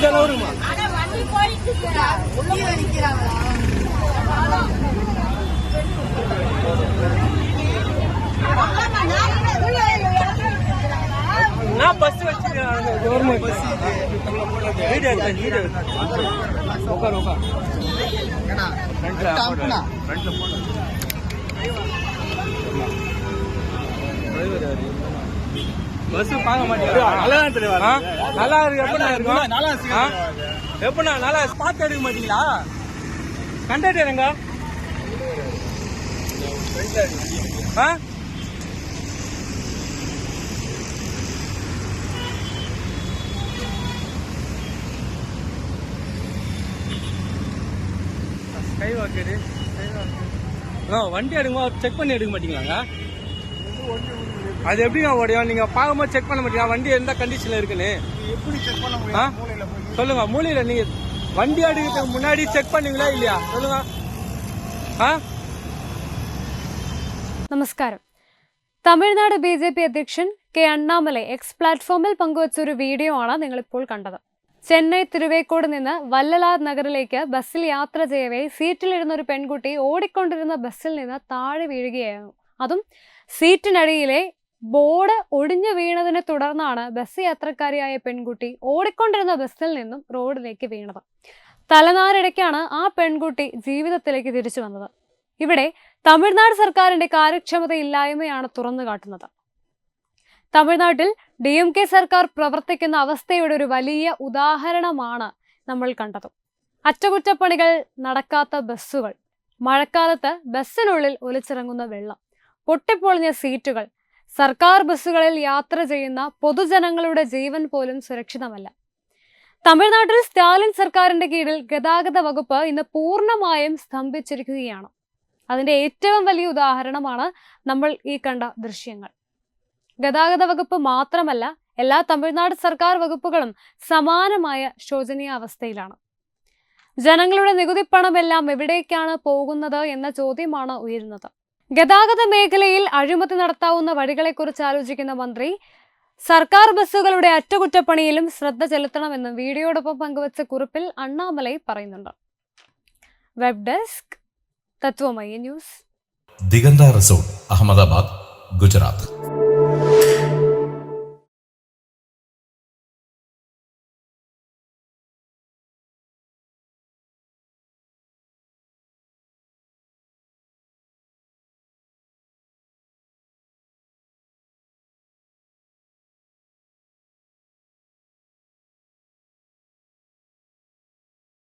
இந்த அளவு இருக்குமா நான் பஸ் வச்சிருக்கேன் கவர்மெண்ட் வீடியோ எடுத்தேன் வீடியோ உட்கார் உட்கார். ஃப்ரண்ட்ல ஃப்ரண்ட்ல போன பஸ் பார்க்க மாட்டேங்க நல்லா தெரியும் நல்லா இருக்கு எப்படிண்ணா இருக்கும்? நல்லா எப்படிண்ணா நல்லா பார்த்து எடுக்க மாட்டீங்களா? கண்டக்டர் எங்க ஆ? ஸ்கை வாக்கரு ஆ வண்டி எடுக்கும்போது செக் பண்ணி எடுக்க மாட்டீங்களாங்க? அது எப்படிங்க ஓடியும் நீங்க பார்க்கும்போது செக் பண்ண மாட்டீங்க வண்டி எந்த கண்டிஷன்ல இருக்குன்னு எப்படி செக் பண்ண ஆ? முடியும் மூலையில போய் சொல்லுங்க மூலையில நீங்க வண்டி எடுக்கிறதுக்கு முன்னாடி செக் பண்ணீங்களா இல்லையா சொல்லுங்க ஆ നമസ്കാരം തമിഴ്നാട് ബി ജെ പി അധ്യക്ഷൻ കെ അണ്ണാമലൈ എക്സ് പ്ലാറ്റ്ഫോമിൽ പങ്കുവച്ച ഒരു വീഡിയോ ആണ് നിങ്ങളിപ്പോൾ കണ്ടത് ചെന്നൈ തിരുവേക്കോട് നിന്ന് വല്ലലാദ് നഗറിലേക്ക് ബസ്സിൽ യാത്ര ചെയ്യവേ സീറ്റിലിരുന്ന ഒരു പെൺകുട്ടി ഓടിക്കൊണ്ടിരുന്ന ബസ്സിൽ നിന്ന് താഴെ വീഴുകയായിരുന്നു അതും സീറ്റിനടിയിലെ ബോർഡ് ഒടിഞ്ഞു വീണതിനെ തുടർന്നാണ് ബസ് യാത്രക്കാരിയായ പെൺകുട്ടി ഓടിക്കൊണ്ടിരുന്ന ബസ്സിൽ നിന്നും റോഡിലേക്ക് വീണത്. തലനാരിടയ്ക്കാണ് ആ പെൺകുട്ടി ജീവിതത്തിലേക്ക് തിരിച്ചു വന്നത്. ഇവിടെ തമിഴ്നാട് സർക്കാരിന്റെ കാര്യക്ഷമത കാര്യക്ഷമതയില്ലായ്മയാണ് തുറന്നു കാട്ടുന്നത്. തമിഴ്നാട്ടിൽ ഡി എം കെ സർക്കാർ പ്രവർത്തിക്കുന്ന അവസ്ഥയുടെ ഒരു വലിയ ഉദാഹരണമാണ് നമ്മൾ കണ്ടത്. അറ്റകുറ്റപ്പണികൾ നടക്കാത്ത ബസ്സുകൾ മഴക്കാലത്ത് ബസ്സിനുള്ളിൽ ഒലിച്ചിറങ്ങുന്ന വെള്ളം പൊട്ടിപ്പൊളിഞ്ഞ സീറ്റുകൾ സർക്കാർ ബസ്സുകളിൽ യാത്ര ചെയ്യുന്ന പൊതുജനങ്ങളുടെ ജീവൻ പോലും സുരക്ഷിതമല്ല. തമിഴ്നാട്ടിൽ സ്റ്റാലിൻ സർക്കാരിന്റെ കീഴിൽ ഗതാഗത വകുപ്പ് ഇന്ന് പൂർണമായും സ്തംഭിച്ചിരിക്കുകയാണ്. അതിന്റെ ഏറ്റവും വലിയ ഉദാഹരണമാണ് നമ്മൾ ഈ കണ്ട ദൃശ്യങ്ങൾ. ഗതാഗത വകുപ്പ് മാത്രമല്ല എല്ലാ തമിഴ്നാട് സർക്കാർ വകുപ്പുകളും സമാനമായ ശോചനീയ അവസ്ഥയിലാണ് ജനങ്ങളുടെ നികുതി പണമെല്ലാം എവിടേക്കാണ് പോകുന്നത് എന്ന ചോദ്യമാണ് ഉയരുന്നത്. ഗതാഗത മേഖലയിൽ അഴിമതി നടത്താവുന്ന വഴികളെക്കുറിച്ച് ആലോചിക്കുന്ന മന്ത്രി സർക്കാർ ബസ്സുകളുടെ അറ്റകുറ്റപ്പണിയിലും ശ്രദ്ധ ചെലുത്തണമെന്ന് വീഡിയോടൊപ്പം പങ്കുവച്ച കുറിപ്പിൽ അണ്ണാമലൈ പറയുന്നുണ്ട്. Web desk Tatwamaya news. Diganta resort Ahmedabad Gujarat.